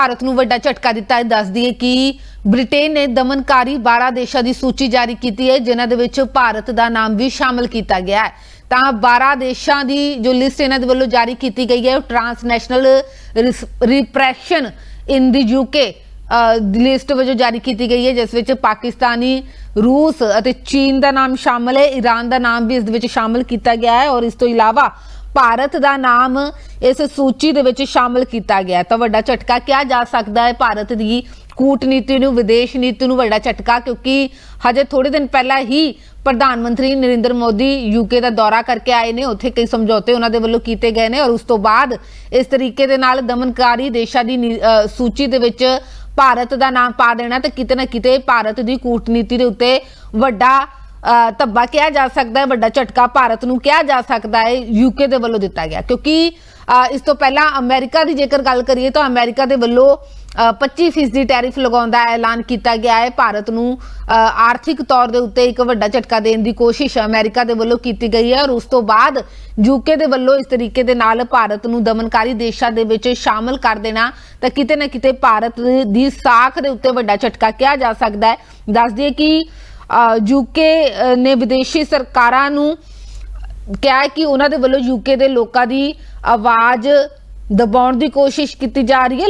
ਭਾਰਤ ਨੂੰ ਵੱਡਾ ਝਟਕਾ ਦਿੱਤਾ ਹੈ। ਦੱਸ ਦਈਏ ਕਿ ਬ੍ਰਿਟੇਨ ਨੇ ਦਮਨਕਾਰੀ 12 ਦੇਸ਼ਾਂ ਦੀ ਸੂਚੀ ਜਾਰੀ ਕੀਤੀ ਹੈ, ਜਿਨ੍ਹਾਂ ਦੇ ਵਿੱਚ ਭਾਰਤ ਦਾ ਨਾਮ ਵੀ ਸ਼ਾਮਲ ਕੀਤਾ ਗਿਆ ਹੈ। ਤਾਂ 12 ਦੇਸ਼ਾਂ ਦੀ ਜੋ ਲਿਸਟ ਇਹਨਾਂ ਦੇ ਵੱਲੋਂ ਜਾਰੀ ਕੀਤੀ ਗਈ ਹੈ, ਉਹ transnational repression in the UK list ਵਜੋਂ ਜਾਰੀ ਕੀਤੀ ਗਈ ਹੈ, ਜਿਸ ਵਿੱਚ ਪਾਕਿਸਤਾਨੀ, ਰੂਸ ਅਤੇ ਚੀਨ ਦਾ ਨਾਮ ਸ਼ਾਮਲ ਹੈ। ਈਰਾਨ ਦਾ ਨਾਮ ਵੀ ਇਸ ਦੇ ਵਿੱਚ ਸ਼ਾਮਲ ਕੀਤਾ ਗਿਆ ਹੈ ਔਰ ਇਸ ਤੋਂ ਇਲਾਵਾ ਭਾਰਤ ਦਾ ਨਾਮ ਇਸ ਸੂਚੀ ਦੇ ਵਿੱਚ ਸ਼ਾਮਲ ਕੀਤਾ ਗਿਆ ਤਾਂ ਵੱਡਾ ਝਟਕਾ ਕਿਹਾ ਜਾ ਸਕਦਾ ਹੈ ਭਾਰਤ ਦੀ ਕੂਟਨੀਤੀ ਨੂੰ, ਵਿਦੇਸ਼ ਨੀਤੀ ਨੂੰ ਵੱਡਾ ਝਟਕਾ, ਕਿਉਂਕਿ ਹਜੇ ਥੋੜੇ ਦਿਨ ਪਹਿਲਾਂ ਹੀ ਪ੍ਰਧਾਨ ਮੰਤਰੀ ਨਰਿੰਦਰ ਮੋਦੀ ਯੂਕੇ ਦਾ ਦੌਰਾ ਕਰਕੇ ਆਏ ਨੇ। ਉੱਥੇ ਕਈ ਸਮਝੌਤੇ ਉਹਨਾਂ ਦੇ ਵੱਲੋਂ ਕੀਤੇ ਗਏ ਨੇ ਔਰ ਉਸ ਤੋਂ ਬਾਅਦ ਇਸ ਤਰੀਕੇ ਦੇ ਨਾਲ ਦਮਨਕਾਰੀ ਦੇਸ਼ਾਂ ਦੀ ਨੀ- ਸੂਚੀ ਦੇ ਵਿੱਚ ਭਾਰਤ ਦਾ ਨਾਮ ਪਾ ਦੇਣਾ ਤਾਂ ਕਿਤੇ ਨਾ ਕਿਤੇ ਭਾਰਤ ਦੀ ਕੂਟਨੀਤੀ ਦੇ ਉੱਤੇ ਵੱਡਾ ਧੱਬਾ ਕਿਹਾ ਜਾ ਸਕਦਾ ਹੈ ਵੱਡਾ ਝਟਕਾ ਭਾਰਤ ਨੂੰ ਕਿਹਾ ਜਾ ਸਕਦਾ ਹੈ ਯੂਕੇ ਦੇ ਵੱਲੋਂ ਦਿੱਤਾ ਗਿਆ। ਕਿਉਂਕਿ ਇਸ ਤੋਂ ਪਹਿਲਾਂ ਅਮਰੀਕਾ ਦੀ ਜੇਕਰ ਗੱਲ ਕਰੀਏ ਤਾਂ ਅਮਰੀਕਾ ਦੇ ਵੱਲੋਂ ਅ, 25% ਦੀ ਟੈਰਿਫ ਲਗਾਉਣ ਦਾ ਐਲਾਨ ਕੀਤਾ ਗਿਆ ਹੈ। ਭਾਰਤ ਨੂੰ ਆਰਥਿਕ ਤੌਰ ਦੇ ਉੱਤੇ ਇੱਕ ਵੱਡਾ ਝਟਕਾ ਦੇਣ ਦੀ ਕੋਸ਼ਿਸ਼ ਅਮਰੀਕਾ ਦੇ ਵੱਲੋਂ ਕੀਤੀ ਗਈ ਹੈ ਔਰ ਉਸ ਤੋਂ ਬਾਅਦ ਯੂਕੇ ਦੇ ਵੱਲੋਂ ਇਸ ਤਰੀਕੇ ਦੇ ਨਾਲ ਭਾਰਤ ਨੂੰ ਦਮਨਕਾਰੀ ਦੇਸ਼ਾਂ ਦੇ ਵਿੱਚ ਸ਼ਾਮਲ ਕਰ ਦੇਣਾ ਤਾਂ ਕਿਤੇ ਨਾ ਕਿਤੇ ਭਾਰਤ ਦੀ ਸਾਖ ਦੇ ਉੱਤੇ ਵੱਡਾ ਝਟਕਾ ਕਿਹਾ ਜਾ ਸਕਦਾ ਹੈ। ਦੱਸ ਦਈਏ ਕਿ ਯੂਕੇ ਨੇ ਵਿਦੇਸ਼ੀ ਸਰਕਾਰਾਂ ਨੂੰ ਕਿਹਾ ਕਿ ਉਹਨਾਂ ਦੇ ਵੱਲੋਂ ਯੂਕੇ ਦੇ ਲੋਕਾਂ ਦੀ ਆਵਾਜ਼ ਦਬਾਉਣ ਦੀ ਕੋਸ਼ਿਸ਼ ਕੀਤੀ ਜਾ ਰਹੀ ਹੈ।